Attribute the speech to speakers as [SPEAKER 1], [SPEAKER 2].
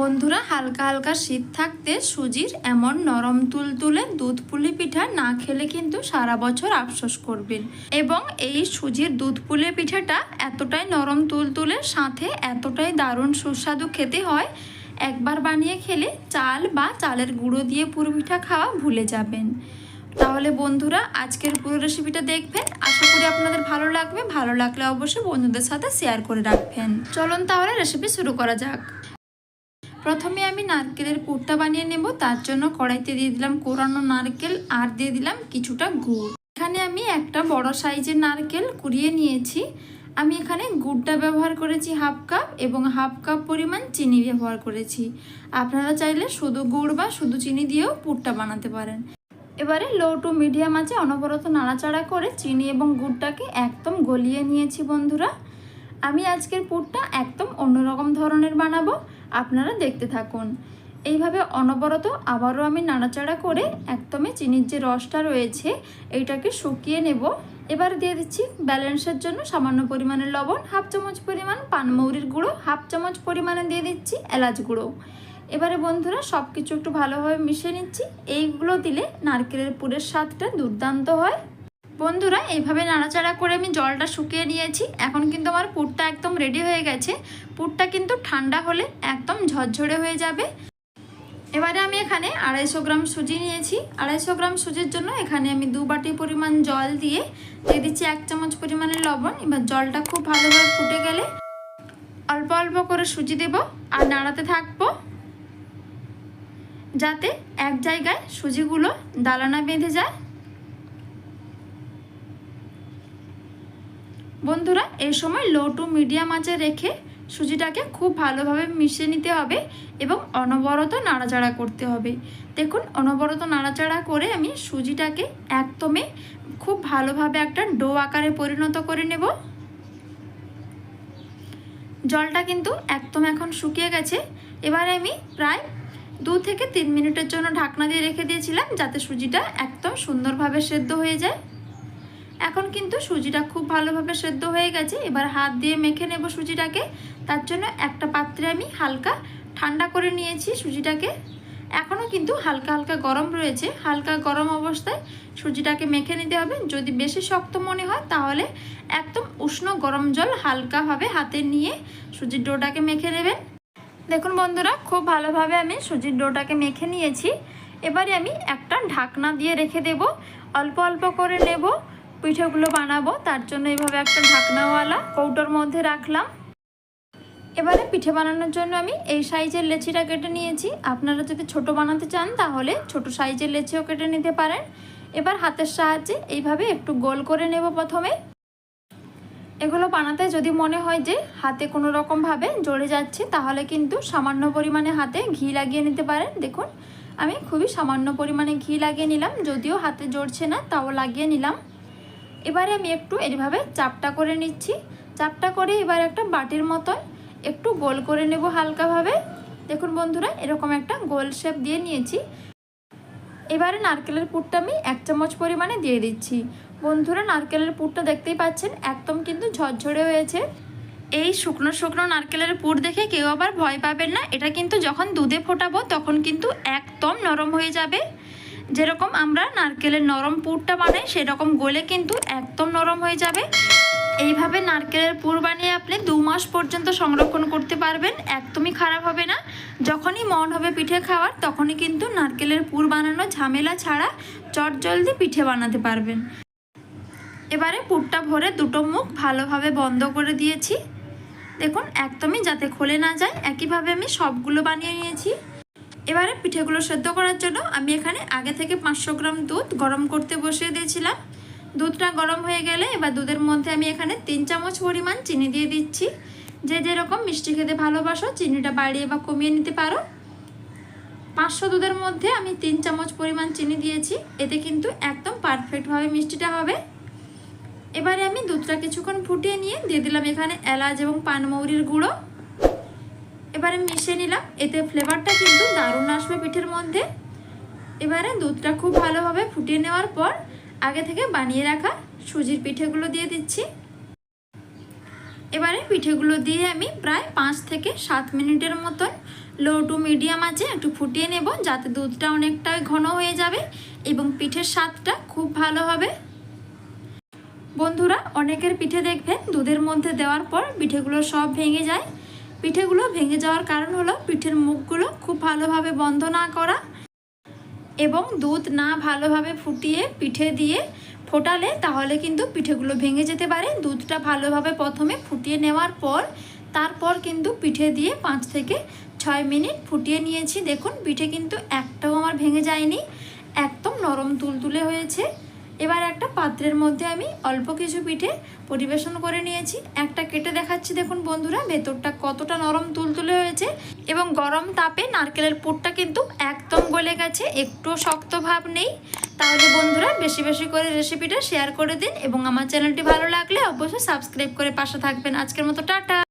[SPEAKER 1] বন্ধুরা, হালকা হালকা শীত থাকতে সুজির এমন নরম তুলতুলে দুধ পুলি পিঠা না খেলে কিন্তু সারা বছর আফসোস করবেন। এবং এই সুজির দুধ পুলি পিঠাটা এতটাই নরম তুলতুলে সাথে এতটাই দারুণ সুস্বাদু খেতে হয়, একবার বানিয়ে খেলে চাল বা চালের গুঁড়ো দিয়ে পুরো পিঠা খাওয়া ভুলে যাবেন। তাহলে বন্ধুরা, আজকের পুরো রেসিপিটা দেখবেন। আশা করি আপনাদের ভালো লাগবে। ভালো লাগলে অবশ্যই বন্ধুদের সাথে শেয়ার করে রাখবেন। চলুন তাহলে রেসিপি শুরু করা যাক। প্রথমে আমি নারকেলের পুরটা বানিয়ে নেব, তার জন্য কড়াইতে দিয়ে দিলাম কোরানো নারকেল আর দিয়ে দিলাম কিছুটা গুড়। এখানে আমি একটা বড় সাইজের নারকেল কুড়িয়ে নিয়েছি। আমি এখানে গুড়টা ব্যবহার করেছি হাফ কাপ এবং হাফ কাপ পরিমাণ চিনি ব্যবহার করেছি। আপনারা চাইলে শুধু গুড় বা শুধু চিনি দিয়েও পুরটা বানাতে পারেন। এবারে লো টু মিডিয়াম আছে অনবরত নাড়াচাড়া করে চিনি এবং গুড়টাকে একদম গলিয়ে নিয়েছি বন্ধুরা। আমি আজকের পুরটা একদম অন্যরকম ধরনের বানাবো, আপনারা দেখতে থাকুন। এইভাবে অনবরত আবারও আমি নাড়াচাড়া করে একদমই চিনির যে রসটা রয়েছে, এইটাকে শুকিয়ে নেব। এবার দিয়ে দিচ্ছি ব্যালেন্সের জন্য সামান্য পরিমাণে লবণ, হাফ চামচ পরিমাণ পানমৌরির গুঁড়ো, হাফ চামচ পরিমাণে দিয়ে দিচ্ছি এলাচ গুঁড়ো। এবারে বন্ধুরা সব কিছু একটু ভালোভাবে মিশিয়ে নিচ্ছি। এইগুলো দিলে নারকেলের পুরের স্বাদটা দুর্দান্ত হয়। বন্ধুরা এইভাবে নাড়াচাড়া করে আমি জলটা শুকিয়ে নিয়েছি। এখন কিন্তু আমার পুরটা একদম রেডি হয়ে গেছে। পুরটা কিন্তু ঠান্ডা হলে একদম ঝরঝরে হয়ে যাবে। এবারে আমি এখানে আড়াইশো গ্রাম সুজি নিয়েছি। আড়াইশো গ্রাম সুজির জন্য এখানে আমি দু বাটি পরিমাণ জল দিয়ে দিয়ে দিচ্ছি এক চামচ পরিমাণের লবণ। এবার জলটা খুব ভালোভাবে ফুটে গেলে অল্প অল্প করে সুজি দেব আর নাড়াতে থাকব যাতে এক জায়গায় সুজিগুলো দালানা বেঁধে যায়। বন্ধুরা, এই সময় লো টু মিডিয়াম আঁচে রেখে সুজিটাকে খুব ভালোভাবে মিশিয়ে নিতে হবে এবং অনবরত নাড়াচাড়া করতে হবে। দেখুন, অনবরত নাড়াচাড়া করে আমি সুজিটাকে একদমই খুব ভালোভাবে একটা ডো আকারে পরিণত করে নেব। জলটা কিন্তু একদম এখন শুকিয়ে গেছে। এবারে আমি প্রায় দু থেকে তিন মিনিটের জন্য ঢাকনা দিয়ে রেখে দিয়েছিলাম যাতে সুজিটা একদম সুন্দরভাবে সেদ্ধ হয়ে যায়। এখন কিন্তু সুজিটা খুব ভালোভাবে সেদ্ধ হয়ে গেছে। এবার হাত দিয়ে মেখে নেব সুজিটাকে। তার জন্য একটা পাত্রে আমি হালকা ঠান্ডা করে নিয়েছি সুজিটাকে। এখনও কিন্তু হালকা হালকা গরম রয়েছে। হালকা গরম অবস্থায় সুজিটাকে মেখে নিতে হবে। যদি বেশি শক্ত মনে হয় তাহলে একদম উষ্ণ গরম জল হালকাভাবে হাতে নিয়ে সুজির ডোটাকে মেখে নেবেন। দেখুন বন্ধুরা, খুব ভালোভাবে আমি সুজির ডোটাকে মেখে নিয়েছি। এবারে আমি একটা ঢাকনা দিয়ে রেখে দেব। অল্প অল্প করে নেব। পিঠেগুলো বানাবো, তার জন্য এইভাবে একটা ঢাকনাওয়ালা কৌটোর মধ্যে রাখলাম। এবারে পিঠে বানানোর জন্য আমি এই সাইজের লেচিটা কেটে নিয়েছি। আপনারা যদি ছোট বানাতে চান, তাহলে ছোট সাইজের লেচিও কেটে নিতে পারেন। এবার হাতের সাহায্যে এইভাবে একটু গোল করে নেব প্রথমে। এগুলো বানাতে যদি মনে হয় যে হাতে কোনো রকমভাবে জ্বলে যাচ্ছে, তাহলে কিন্তু সামান্য পরিমাণে হাতে ঘি লাগিয়ে নিতে পারেন। দেখুন, আমি খুবই সামান্য পরিমাণে ঘি লাগিয়ে নিলাম, যদিও হাতে জড়ছে না, তাও লাগিয়ে নিলাম। এবারে আমি একটু এইভাবে চাপটা করে নিচ্ছি। চাপটা করে এবার একটা বাটির মতন একটু গোল করে নেব হালকাভাবে। দেখুন বন্ধুরা, এরকম একটা গোল শেপ দিয়ে নিয়েছি। এবারে নারকেলের পুরটা আমি এক চামচ পরিমাণে দিয়ে দিচ্ছি। বন্ধুরা, নারকেলের পুরটা দেখতেই পাচ্ছেন, একদম কিন্তু ঝরঝরে হয়েছে। এই শুকনো শুকনো নারকেলের পুর দেখে কেউ আবার ভয় পাবেন না। এটা কিন্তু যখন দুধে ফোটাবো, তখন কিন্তু একদম নরম হয়ে যাবে। যেরকম আমরা নারকেলের নরম পুরটা বানাই, সেরকম গলে কিন্তু একদম নরম হয়ে যাবে। এইভাবে নারকেলের পুর বানিয়ে আপনি দু মাস পর্যন্ত সংরক্ষণ করতে পারবেন, একদমই খারাপ হবে না। যখনই মন হবে পিঠে খাওয়ার, তখনই কিন্তু নারকেলের পুর বানানো ঝামেলা ছাড়া চট জলদি পিঠে বানাতে পারবেন। এবারে পুরটা ভরে দুটো মুখ ভালোভাবে বন্ধ করে দিয়েছি। দেখুন, একদমই যাতে খোলে না যায়, একইভাবে আমি সবগুলো বানিয়ে নিয়েছি। এবারে পিঠেগুলো সেদ্ধ করার জন্য আমি এখানে আগে থেকে পাঁচশো গ্রাম দুধ গরম করতে বসিয়ে দিয়েছিলাম। দুধটা গরম হয়ে গেলে এবার দুধের মধ্যে আমি এখানে তিন চামচ পরিমাণ চিনি দিয়ে দিচ্ছি। যে যেরকম মিষ্টি খেতে ভালোবাসো, চিনিটা বাড়িয়ে বা কমিয়ে নিতে পারো। পাঁচশো দুধের মধ্যে আমি তিন চামচ পরিমাণ চিনি দিয়েছি। এতে কিন্তু একদম পারফেক্টভাবে মিষ্টিটা হবে। এবারে আমি দুধটা কিছুক্ষণ ফুটিয়ে নিয়ে দিয়ে দিলাম এখানে এলাচ এবং পানমৌরির গুঁড়ো। এবারে মিশিয়ে নিলাম। এতে ফ্লেভারটা কিন্তু দারুণ আসবে পিঠের মধ্যে। এবারে দুধটা খুব ভালোভাবে ফুটিয়ে নেওয়ার পর আগে থেকে বানিয়ে রাখা সুজির পিঠেগুলো দিয়ে দিচ্ছি। এবারে পিঠেগুলো দিয়ে আমি প্রায় পাঁচ থেকে সাত মিনিটের মতন লো টু মিডিয়াম আছে একটু ফুটিয়ে নেব যাতে দুধটা অনেকটাই ঘন হয়ে যাবে এবং পিঠের স্বাদটা খুব ভালো হবে। বন্ধুরা, অনেকের পিঠে দেখবেন দুধের মধ্যে দেওয়ার পর পিঠেগুলো সব ভেঙে যায়। পিঠেগুলো ভেঙে যাওয়ার কারণ হলো পিঠের মুখগুলো খুব ভালোভাবে বন্ধ না করা এবং দুধ না ভালোভাবে ফুটিয়ে পিঠে দিয়ে ফোটালে তাহলে কিন্তু পিঠেগুলো ভেঙে যেতে পারে। দুধটা ভালোভাবে প্রথমে ফুটিয়ে নেওয়ার পর, তারপর কিন্তু পিঠে দিয়ে পাঁচ থেকে ছয় মিনিট ফুটিয়ে নিয়েছি। দেখুন, পিঠে কিন্তু একটাও আমার ভেঙে যায়নি, একদম নরম তুলতুলে হয়েছে। এবার একটা পাত্রের মধ্যে আমি অল্প কিছু পিঠে পরিবেশন করে নিয়েছি। একটা কেটে দেখাচ্ছি, দেখুন বন্ধুরা, ভেতরটা কতটা নরম তুলতুলে হয়েছে এবং গরম তাপে নারকেলের পুরটা কিন্তু একদম গলে গেছে একটু শক্ত ভাব নেই। তাহলে বন্ধুরা, বেশি বেশি করে রেসিপিটা শেয়ার করে দিন এবং আমার চ্যানেলটি ভালো লাগলে অবশ্যই সাবস্ক্রাইব করে পাশে থাকবেন। আজকের মতো টাটা!